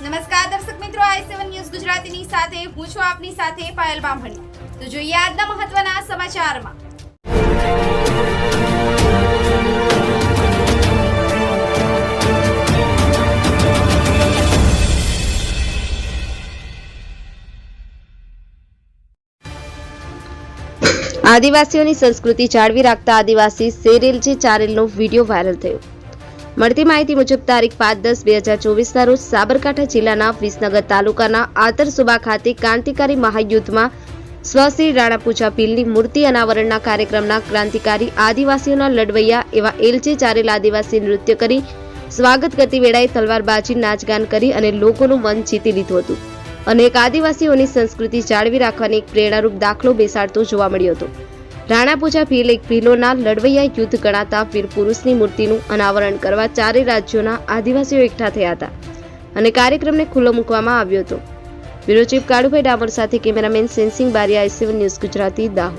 નમસ્કાર દર્શક મિત્રો, આઈ સેવન ન્યૂઝ ગુજરાતીની સાથે, હું છું આપની સાથે પાયલ બામણી. તો જોઈએ આજના મહત્વના સમાચારમાં. આદિવાસીઓની સંસ્કૃતિ જાળવી રાખતા આદિવાસી સેરેલજી ચારેલનો વીડિયો વાયરલ થયો. મળતી માહિતી મુજબ તારીખ પાંચ દસ બે હજાર ચોવીસના રોજ સાબરકાંઠા જિલ્લાના વિસનગર તાલુકાના આતરસુબા ખાતે ક્રાંતિકારી મહાયુદ્ધમાં સ્વશ્રી રાણા પૂજા પીલની મૂર્તિ અનાવરણના કાર્યક્રમના ક્રાંતિકારી આદિવાસીઓના લડવૈયા એવા એલચે ચારેલ આદિવાસી નૃત્ય કરી સ્વાગત કરતી વેળાએ તલવારબાજી નાચગાન કરી અને લોકોનું મન જીતી લીધું હતું. અને એક આદિવાસીઓની સંસ્કૃતિ જાળવી રાખવાની એક પ્રેરણારૂપ દાખલો બેસાડતો જોવા મળ્યો હતો. રાણા પૂજા ભીલ એક ભીલોના લડવૈયા યુદ્ધ ગણાતા વીર પુરુષની મૂર્તિનું અનાવરણ કરવા ચારે રાજ્યોના આદિવાસીઓ એકઠા થયા હતા અને કાર્યક્રમને ખુલ્લો મૂકવામાં આવ્યો હતો. બ્યુરો ચીફ કાળુભાઈ ડામર સાથે cameraman Sensing Bariya I C one news Gujarati Dahod.